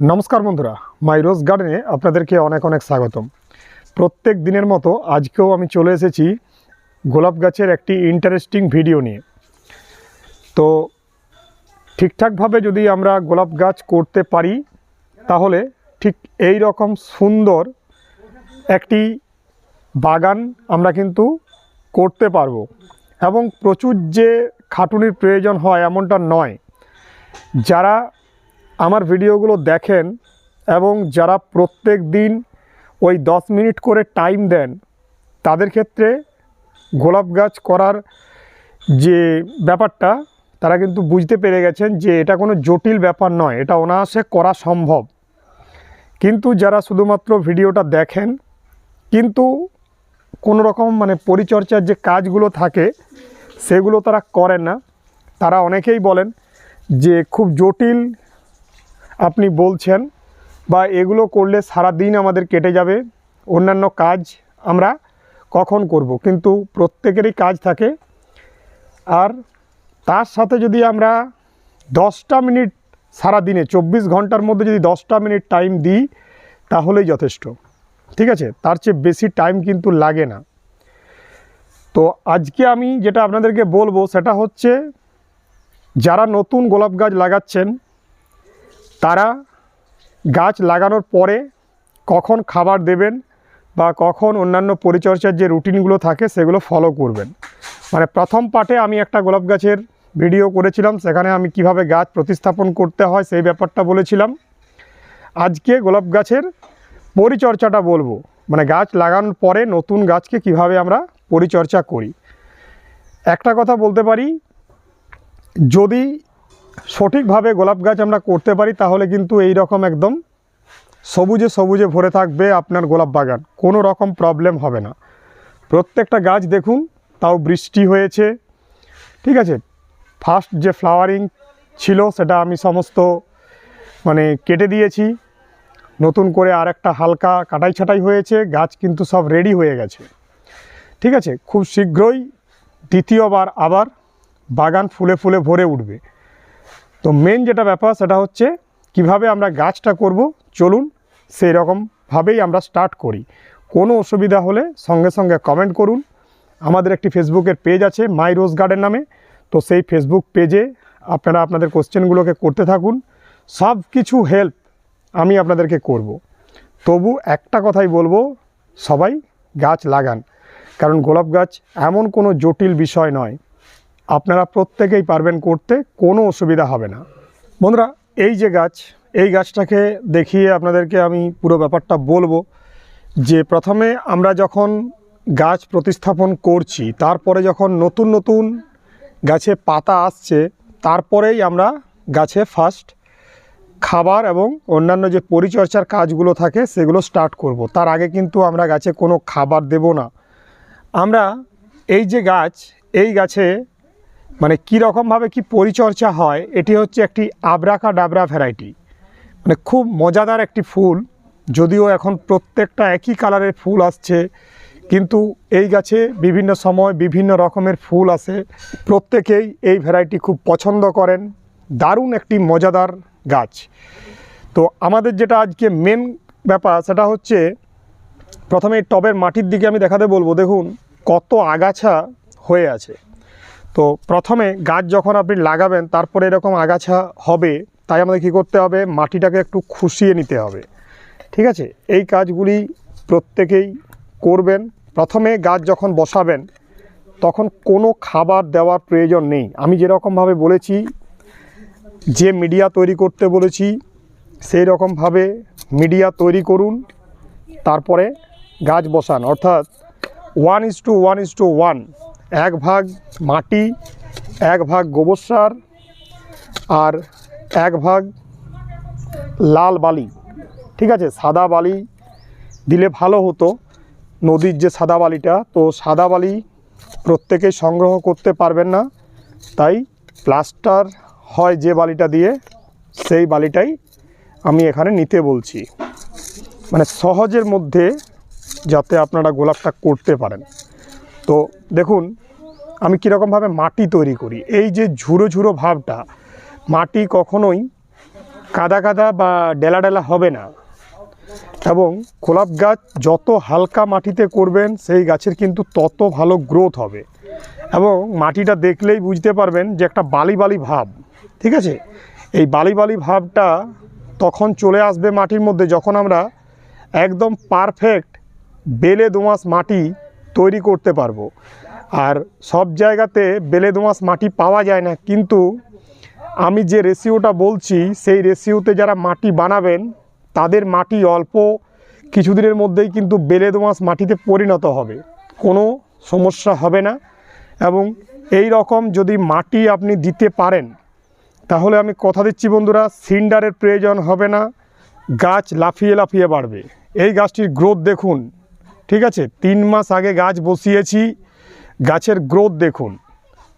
নমস্কার বন্ধুরা মাই রোজ গার্ডেনে আপনাদেরকে অনেক অনেক স্বাগতম। প্রত্যেক দিনের মতো আজকেও আমি চলে এসেছি গোলাপ গাছের একটি ইন্টারেস্টিং ভিডিও নিয়ে। তো ঠিকঠাকভাবে যদি আমরা গোলাপ গাছ করতে পারি, তাহলে ঠিক এই রকম সুন্দর একটি বাগান আমরা কিন্তু করতে পারব। এবং প্রচুর যে খাটুনির প্রয়োজন হয় এমনটা নয়। যারা আমার ভিডিওগুলো দেখেন এবং যারা প্রত্যেক দিন ওই দশ মিনিট করে টাইম দেন, তাদের ক্ষেত্রে গোলাপ গাছ করার যে ব্যাপারটা, তারা কিন্তু বুঝতে পেরে গেছেন যে এটা কোনো জটিল ব্যাপার নয়, এটা অনায়াসে করা সম্ভব। কিন্তু যারা শুধুমাত্র ভিডিওটা দেখেন, কিন্তু কোনো রকম মানে পরিচর্যার যে কাজগুলো থাকে, সেগুলো তারা করেন না। তারা অনেকেই বলেন যে খুব জটিল আপনি বলছেন বা এগুলো করলে সারা দিন আমাদের কেটে যাবে, অন্যান্য কাজ আমরা কখন করব? কিন্তু প্রত্যেকেরই কাজ থাকে। আর তার সাথে যদি আমরা দশটা মিনিট সারা দিনে চব্বিশ ঘণ্টার মধ্যে যদি দশটা মিনিট টাইম দিই, তাহলেই যথেষ্ট। ঠিক আছে? তার চেয়ে বেশি টাইম কিন্তু লাগে না। তো আজকে আমি যেটা আপনাদেরকে বলব, সেটা হচ্ছে যারা নতুন গোলাপ গাছ লাগাচ্ছেন তারা গাছ লাগানোর পরে কখন খাবার দেবেন বা কখন অন্যান্য পরিচর্যার যে রুটিনগুলো থাকে সেগুলো ফলো করবেন। মানে প্রথম পার্টে আমি একটা গোলাপ গাছের ভিডিও করেছিলাম, সেখানে আমি কীভাবে গাছ প্রতিস্থাপন করতে হয় সেই ব্যাপারটা বলেছিলাম। আজকে গোলাপ গাছের পরিচর্যাটা বলব। মানে গাছ লাগানোর পরে নতুন গাছকে কীভাবে আমরা পরিচর্যা করি। একটা কথা বলতে পারি, যদি সঠিকভাবে গোলাপ গাছ আমরা করতে পারি, তাহলে কিন্তু এই রকম একদম সবুজে সবুজে ভরে থাকবে আপনার গোলাপ বাগান। কোনো রকম প্রবলেম হবে না। প্রত্যেকটা গাছ দেখুন, তাও বৃষ্টি হয়েছে। ঠিক আছে? ফার্স্ট যে ফ্লাওয়ারিং ছিল, সেটা আমি সমস্ত মানে কেটে দিয়েছি। নতুন করে আর একটা হালকা কাটাই ছাটাই হয়েছে, গাছ কিন্তু সব রেডি হয়ে গেছে। ঠিক আছে? খুব শীঘ্রই দ্বিতীয়বার আবার বাগান ফুলে ফুলে ভরে উঠবে। তো মেন যেটা ব্যাপার সেটা হচ্ছে কীভাবে আমরা গাছটা করব? চলুন সেই রকমভাবেই আমরা স্টার্ট করি। কোনো অসুবিধা হলে সঙ্গে সঙ্গে কমেন্ট করুন। আমাদের একটি ফেসবুকের পেজ আছে মাই রোজ গার্ডেন নামে। তো সেই ফেসবুক পেজে আপনারা আপনাদের কোশ্চেনগুলোকে করতে থাকুন। সব কিছু হেল্প আমি আপনাদেরকে করব। তবু একটা কথাই বলব, সবাই গাছ লাগান। কারণ গোলাপ গাছ এমন কোনো জটিল বিষয় নয়। আপনারা প্রত্যেকেই পারবেন করতে, কোনো অসুবিধা হবে না বন্ধুরা, এই যে গাছ, এই গাছটাকে দেখিয়ে আপনাদেরকে আমি পুরো ব্যাপারটা বলব যে প্রথমে আমরা যখন গাছ প্রতিস্থাপন করছি, তারপরে যখন নতুন নতুন গাছে পাতা আসছে, তারপরেই আমরা গাছে ফার্স্ট খাবার এবং অন্যান্য যে পরিচর্যার কাজগুলো থাকে, সেগুলো স্টার্ট করব। তার আগে কিন্তু আমরা গাছে কোনো খাবার দেব না আমরা এই যে গাছ, এই গাছে মানে কী রকমভাবে কি পরিচর্যা হয়, এটি হচ্ছে একটি আবরাকা ডাবরা ভ্যারাইটি। মানে খুব মজাদার একটি ফুল, যদিও এখন প্রত্যেকটা একই কালারের ফুল আসছে, কিন্তু এই গাছে বিভিন্ন সময় বিভিন্ন রকমের ফুল আসে। প্রত্যেকেই এই ভ্যারাইটি খুব পছন্দ করেন। দারুণ একটি মজাদার গাছ। তো আমাদের যেটা আজকে মেন ব্যাপার, সেটা হচ্ছে প্রথমে টবের মাটির দিকে আমি দেখাতে বলব। দেখুন, কত আগাছা হয়ে আছে। তো প্রথমে গাছ যখন আপনি লাগাবেন, তারপরে এরকম আগাছা হবে, তাই আমাদের কী করতে হবে? মাটিটাকে একটু খুশিয়ে নিতে হবে। ঠিক আছে? এই কাজগুলি প্রত্যেকেই করবেন। প্রথমে গাছ যখন বসাবেন, তখন কোনো খাবার দেওয়ার প্রয়োজন নেই। আমি যেরকমভাবে বলেছি, যে মিডিয়া তৈরি করতে বলেছি সেই রকমভাবে মিডিয়া তৈরি করুন, তারপরে গাছ বসান। অর্থাৎ one is two one is two one এক ভাগ মাটি, এক ভাগ গোবর সার আর এক ভাগ লাল বালি, ঠিক আছে? সাদা বালি দিলে ভালো হতো। নদীর যে সাদা বালিটা, তো সাদা বালি প্রত্যেকেই সংগ্রহ করতে পারবেন না। তাই প্লাস্টার হয় যে বালিটা দিয়ে, সেই বালিটাই আমি এখানে নিতে বলছি। মানে সহজের মধ্যে যাতে আপনারা গোলাপটা করতে পারেন। তো দেখুন আমি কীরকমভাবে মাটি তৈরি করি? এই যে ঝুরো ঝুরো ভাবটা, মাটি কখনোই কাদা কাদা বা ডেলা ডেলা হবে না। এবং গোলাপ গাছ যত হালকা মাটিতে করবেন, সেই গাছের কিন্তু তত ভালো গ্রোথ হবে। এবং মাটিটা দেখলেই বুঝতে পারবেন যে একটা বালি বালি ভাব, ঠিক আছে? এই বালি বালি ভাবটা তখন চলে আসবে মাটির মধ্যে যখন আমরা একদম পারফেক্ট বেলে দোঁয়াশ মাটি তৈরি করতে পারব। আর সব জায়গাতে বেলে দোঁয়াশ মাটি পাওয়া যায় না, কিন্তু আমি যে রেশিওটা বলছি, সেই রেশিওতে যারা মাটি বানাবেন, তাদের মাটি অল্প, কিছুদিনের মধ্যেই কিন্তু বেলে দোঁয়াশ মাটিতে পরিণত হবে। কোনো সমস্যা হবে না এবং এই রকম যদি মাটি আপনি দিতে পারেন, তাহলে আমি কথা দিচ্ছি বন্ধুরা, সিন্ডারের প্রয়োজন হবে না, গাছ লাফিয়ে লাফিয়ে বাড়বে। এই গাছটির গ্রোথ দেখুন, ঠিক আছে? তিন মাস আগে গাছ বসিয়েছি গাছের গ্রোথ দেখুন।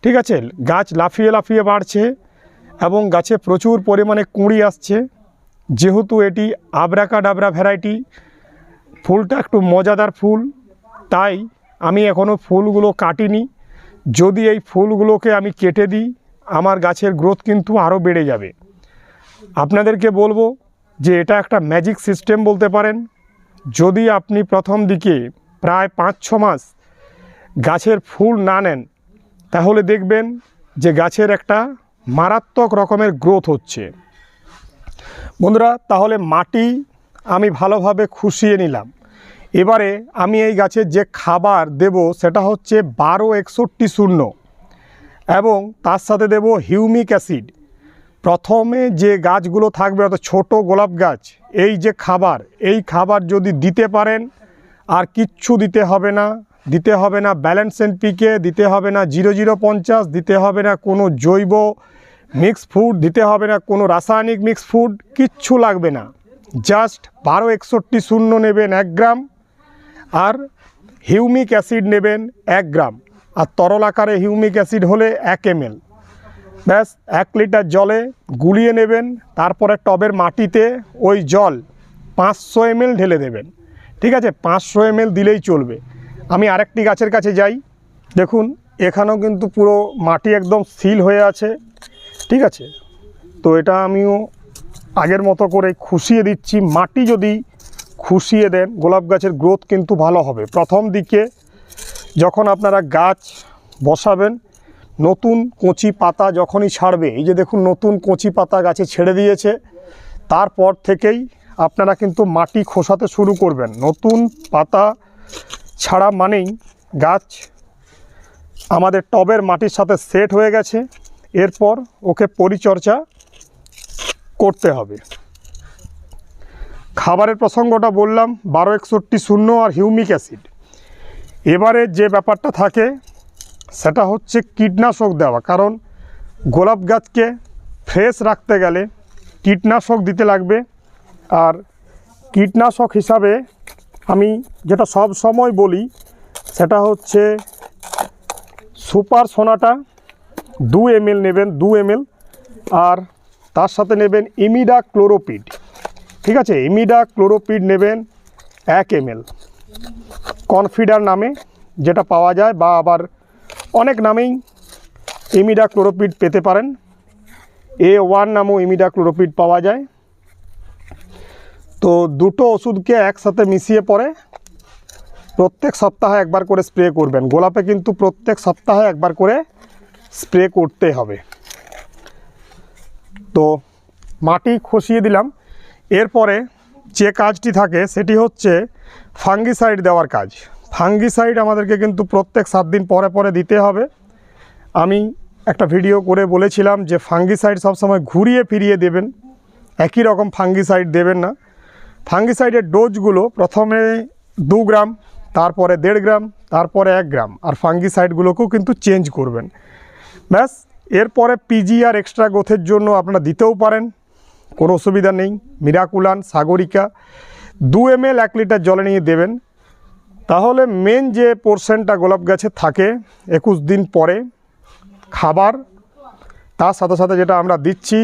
ঠিক আছে? গাছ লাফিয়ে লাফিয়ে বাড়ছে এবং গাছে প্রচুর পরিমাণে কুঁড়ি আসছে। যেহেতু এটি আবরাকা ডাবরা ভ্যারাইটি ফুলটা একটু মজাদার ফুল, তাই আমি এখনও ফুলগুলো কাটিনি। যদি এই ফুলগুলোকে আমি কেটে দিই, আমার গাছের গ্রোথ কিন্তু আরও বেড়ে যাবে। আপনাদেরকে বলব যে এটা একটা ম্যাজিক সিস্টেম বলতে পারেন। যদি আপনি প্রথম দিকে প্রায় পাঁচ ছ মাস গাছের ফুল না নেন, তাহলে দেখবেন যে গাছের একটা মারাত্মক রকমের গ্রোথ হচ্ছে। বন্ধুরা, তাহলে মাটি আমি ভালোভাবে খুশিয়ে নিলাম। এবারে আমি এই গাছের যে খাবার দেব, সেটা হচ্ছে বারো একষট্টি শূন্য এবং তার সাথে দেব হিউমিক অ্যাসিড। প্রথমে যে গাছগুলো থাকবে, অর্থাৎ ছোট গোলাপ গাছ, এই যে খাবার, এই খাবার যদি দিতে পারেন, আর কিচ্ছু দিতে হবে না। দিতে হবে না ব্যালেন্স এন্ড পিকে দিতে হবে না জিরো জিরো পঞ্চাশ, দিতে হবে না কোনো জৈব মিক্স ফুড, দিতে হবে না কোনো রাসায়নিক মিক্স ফুড, কিচ্ছু লাগবে না। জাস্ট বারো একষট্টি শূন্য নেবেন এক গ্রাম আর হিউমিক অ্যাসিড নেবেন এক গ্রাম। আর তরল আকারে হিউমিক অ্যাসিড হলে এক এমএল। ব্যাস, এক লিটার জলে গুলিয়ে নেবেন, তারপরে টবের মাটিতে ওই জল পাঁচশো এমএল ঢেলে দেবেন। ঠিক আছে, পাঁচশো এমএল দিলেই চলবে। আমি আরেকটি গাছের কাছে যাই। দেখুন, এখানেও কিন্তু পুরো মাটি একদম সিল হয়ে আছে। ঠিক আছে? তো এটা আমিও আগের মতো করে খুশিয়ে দিচ্ছি। মাটি যদি খুশিয়ে দেন, গোলাপ গাছের গ্রোথ কিন্তু ভালো হবে। প্রথম দিকে যখন আপনারা গাছ বসাবেন, নতুন কচি পাতা যখনই ছাড়বে, এই যে দেখুন, নতুন কচি পাতা গাছে ছেড়ে দিয়েছে। তারপর থেকেই আপনারা কিন্তু মাটি খোসাতে শুরু করবেন। নতুন পাতা ছাড়া মানেই গাছ আমাদের টবের মাটির সাথে সেট হয়ে গেছে। এরপর ওকে পরিচর্যা করতে হবে। খাবারের প্রসঙ্গটা বললাম, বারো একষট্টি শূন্য আর হিউমিক অ্যাসিড। এবারে যে ব্যাপারটা থাকে, সেটা হচ্ছে কীটনাশক দেওয়া। কারণ গোলাপ গাছকে ফ্রেশ রাখতে গেলে কীটনাশক দিতে লাগবে। আর কীটনাশক হিসাবে আমি যেটা সব সময় বলি, সেটা হচ্ছে সুপার সোনাটা দু এমএল নেবেন, দু এমএল, আর তার সাথে নেবেন ইমিডা ক্লোরোপিড, ঠিক আছে? ইমিডা ক্লোরোপিড নেবেন এক এমএল। কনফিডার নামে যেটা পাওয়া যায়, বা আবার অনেক নামেই ইমিডা ক্লোরোপিড পেতে পারেন। এ ওয়ান নামও ইমিডা ক্লোরোপিড পাওয়া যায়। তো দুটো ওষুধকে একসাথে মিশিয়ে পরে প্রত্যেক সপ্তাহে একবার করে স্প্রে করবেন। গোলাপে কিন্তু প্রত্যেক সপ্তাহে একবার করে স্প্রে করতে হবে। তো মাটি খসিয়ে দিলাম। এরপরে যে কাজটি থাকে সেটি হচ্ছে ফাঙ্গিসাইড দেওয়ার কাজ। ফাঙ্গিসাইড আমাদেরকে কিন্তু প্রত্যেক সাত দিন পরে পরে দিতে হবে। আমি একটা ভিডিও করে বলেছিলাম যে ফাঙ্গিসাইড সবসময় ঘুরিয়ে ফিরিয়ে দেবেন। একই রকম ফাঙ্গিসাইড দেবেন না। ফাঙ্গিসাইডের ডোজগুলো প্রথমে দু গ্রাম, তারপরে দেড় গ্রাম, তারপরে এক গ্রাম। আর ফাঙ্গিসাইডগুলোকেও কিন্তু চেঞ্জ করবেন। ব্যাস, এরপরে পিজি আর এক্সট্রা গ্রোথের জন্য আপনারা দিতেও পারেন। কোনো অসুবিধা নেই। মিরাকুলান, সাগরিকা, দু এম এল এক লিটার জলে নিয়ে দেবেন। তাহলে মেন যে পোর্শনটা গোলাপ গাছে থাকে, একুশ দিন পরে খাবার, তার সাথে সাথে যেটা আমরা দিচ্ছি,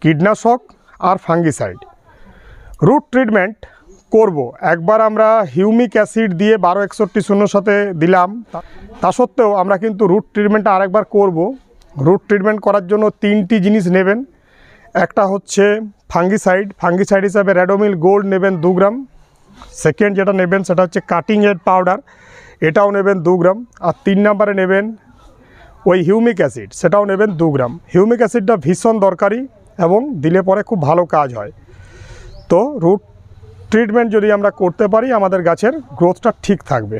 কীটনাশক আর ফাঙ্গিসাইড। রুট ট্রিটমেন্ট করব। একবার আমরা হিউমিক অ্যাসিড দিয়ে বারো একষট্টি শূন্যর সাথে দিলাম। তা- তা সত্ত্বেও আমরা কিন্তু রুট ট্রিটমেন্টটা আরেকবার করব। রুট ট্রিটমেন্ট করার জন্য তিনটি জিনিস নেবেন। একটা হচ্ছে ফাঙ্গিসাইড ফাঙ্গিসাইড হিসাবে র্যাডোমিল গোল্ড নেবেন দু গ্রাম। সেকেন্ড যেটা নেবেন সেটা হচ্ছে কাটিং এড পাউডার এটাও নেবেন দু গ্রাম। আর তিন নম্বরে নেবেন ওই হিউমিক অ্যাসিড সেটাও নেবেন দু গ্রাম। হিউমিক অ্যাসিডটা ভীষণ দরকারি এবং দিলে পরে খুব ভালো কাজ হয়। তো রুট ট্রিটমেন্ট যদি আমরা করতে পারি, আমাদের গাছের গ্রোথটা ঠিক থাকবে।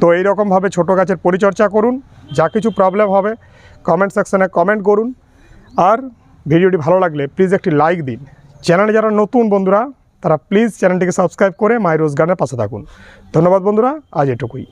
তো এই রকমভাবে ছোটো গাছের পরিচর্যা করুন, যা কিছু প্রবলেম হবে কমেন্ট সেকশানে কমেন্ট করুন। আর ভিডিওটি ভালো লাগলে প্লিজ একটি লাইক দিন। চ্যানেলে যারা নতুন বন্ধুরা, তারা প্লিজ চ্যানেলটিকে সাবস্ক্রাইব করে মাই রোজ গানের পাশে থাকুন। ধন্যবাদ বন্ধুরা, আজ এটুকুই।